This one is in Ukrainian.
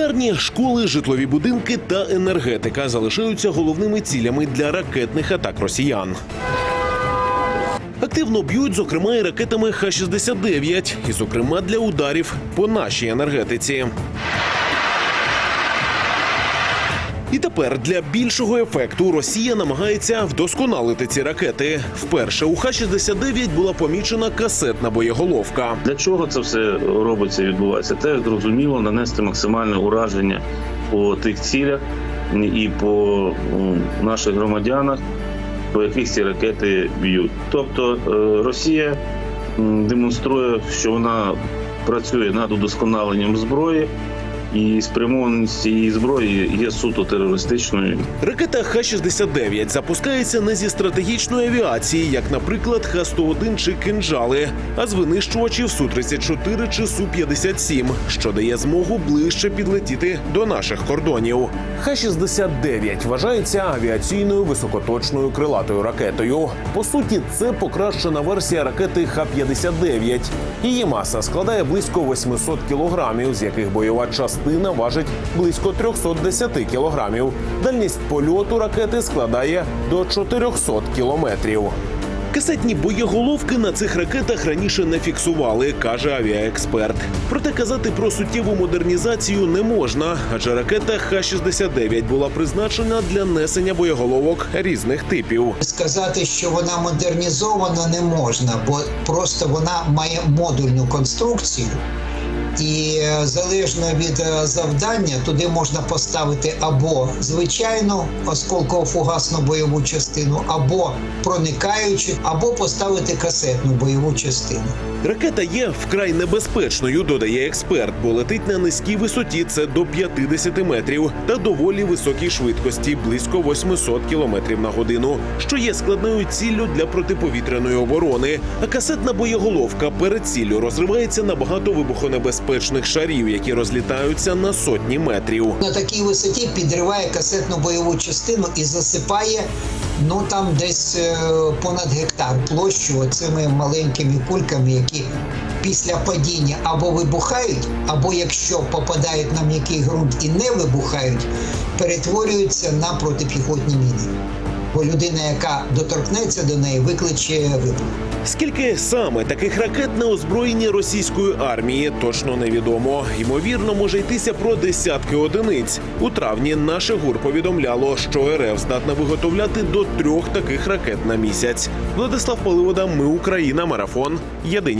Лікарні, школи, житлові будинки та енергетика залишаються головними цілями для ракетних атак росіян. Активно б'ють, зокрема, і ракетами Х-69, і, зокрема, для ударів по нашій енергетиці. І тепер для більшого ефекту Росія намагається вдосконалити ці ракети. Вперше у Х-69 була помічена касетна боєголовка. Для чого це все робиться і відбувається? Теж зрозуміло нанести максимальне ураження по тих цілях і по наших громадянах, по яких ці ракети б'ють. Тобто е, Росія демонструє, що вона працює над удосконаленням зброї. І спрямованість цієї зброї є суто терористичною Ракета Х-69 запускається не зі стратегічної авіації, як, наприклад, Х-101 чи кинжали, а з винищувачів Су-34 чи Су-57, що дає змогу ближче підлетіти до наших кордонів. Х-69 вважається авіаційною високоточною крилатою ракетою. По суті, це покращена версія ракети Х-59. Її маса складає близько 800 кілограмів, з яких бойова частина важить близько 310 кілограмів. Дальність польоту ракети складає до 400 кілометрів. Касетні боєголовки на цих ракетах раніше не фіксували, каже авіаексперт. Проте казати про суттєву модернізацію не можна, адже ракета Х-69 була призначена для несення боєголовок різних типів. Сказати, що вона модернізована не можна, бо просто вона має модульну конструкцію. І е, залежно від е, завдання, туди можна поставити або звичайну осколково-фугасну бойову частину, або проникаючу, або поставити касетну бойову частину. Ракета є вкрай небезпечною, додає експерт, бо летить на низькій висоті це до 50 метрів та доволі високій швидкості близько 800 кілометрів на годину, що є складною ціллю для протиповітряної оборони. А касетна боєголовка перед ціллю розривається на багато вибухонебезпечних шарів, які розлітаються на сотні метрів. На такій висоті підриває касетну бойову частину і засипає ну там десь е, понад гектар площу цими маленькими кульками, які після падіння або вибухають, або якщо попадають на м'який ґрунт і не вибухають, перетворюються на протипіхотні міни. Бо людина, яка доторкнеться до неї, викличе вибух. Скільки саме таких ракет на озброєнні російської армії точно невідомо. Ймовірно, може йтися про десятки одиниць. У травні наше ГУР повідомляло, що РФ здатна виготовляти до трьох таких ракет на місяць. Владислав Поливода, ми Україна, марафон. Єдині